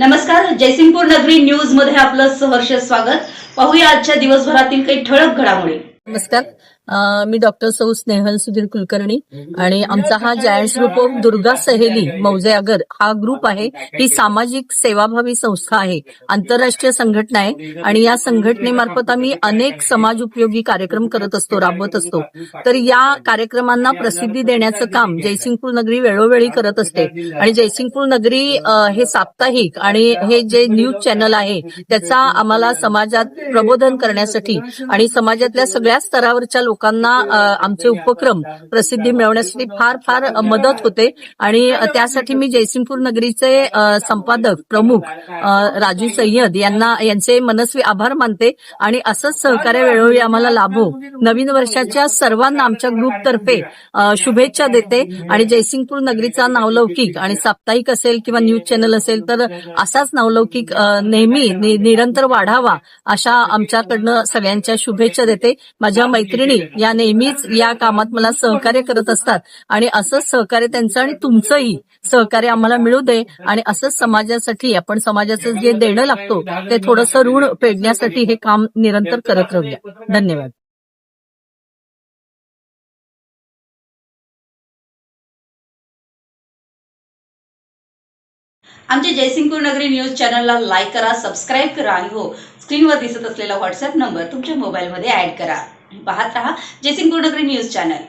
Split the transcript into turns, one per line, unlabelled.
नमस्कार जयसिंगपूर नगरी न्यूजमध्ये आपलं सहर्ष स्वागत. पाहूया आजच्या दिवसभरातील काही ठळक घडामोडी.
नमस्कार. मी डॉक्टर सौ स्नेहल सुधीर कुलकर्णी आणि आमचा हा जायंट्स ग्रुप ऑफ दुर्गा सहेली मौजे आगर हा ग्रुप आहे. ही सामाजिक सेवाभावी संस्था आहे. आंतरराष्ट्रीय संघटना आहे. आणि या संघटनेमार्फत आम्ही अनेक समाज उपयोगी कार्यक्रम करत असतो राबवत असतो. तर या कार्यक्रमांना प्रसिद्धी देण्याचं काम जयसिंगपूर नगरी वेळोवेळी करत असते. आणि जयसिंगपूर नगरी हे साप्ताहिक आणि हे जे न्यूज चॅनल आहे त्याचा आम्हाला समाजात प्रबोधन करण्यासाठी आणि समाजातल्या सगळ्या स्तरावरच्या लोकांना आमचे उपक्रम प्रसिद्धी मिळवण्यासाठी फार फार मदत होते. आणि त्यासाठी मी जयसिंगपूर नगरीचे संपादक प्रमुख राजू सय्यद यांना यांचे मनस्वी आभार मानते. आणि असंच सहकार्य वेळोवेळी आम्हाला लाभो. नवीन वर्षाच्या सर्वांना आमच्या ग्रुपतर्फे शुभेच्छा देते. आणि जयसिंगपूर नगरीचा नावलौकिक आणि साप्ताहिक असेल किंवा न्यूज चॅनल असेल तर असाच नावलौकिक नेहमी निरंतर वाढावा अशा आमच्याकडनं सगळ्यांच्या शुभेच्छा देते. माझ्या मैत्रिणी या नेहमीच या कामात मला सहकार्य करत असतात. आणि असंच सहकार्य त्यांचं आणि तुमचंही सहकार्य आम्हाला मिळू दे. आणि असंच समाजासाठी आपण समाजाचं जे देणं लागतो ते थोडंसं ऋण फेडण्यासाठी हे काम निरंतर करत राहूया. धन्यवाद.
आमच्या जयसिंगपूर नगरी न्यूज चॅनलला लाईक करा सबस्क्राईब करा आणि हो स्क्रीनवर दिसत असलेला व्हॉट्सअप नंबर तुमच्या मोबाईलमध्ये ऍड करा पाहत रहा जयसिंग नगरी न्यूज चॅनल.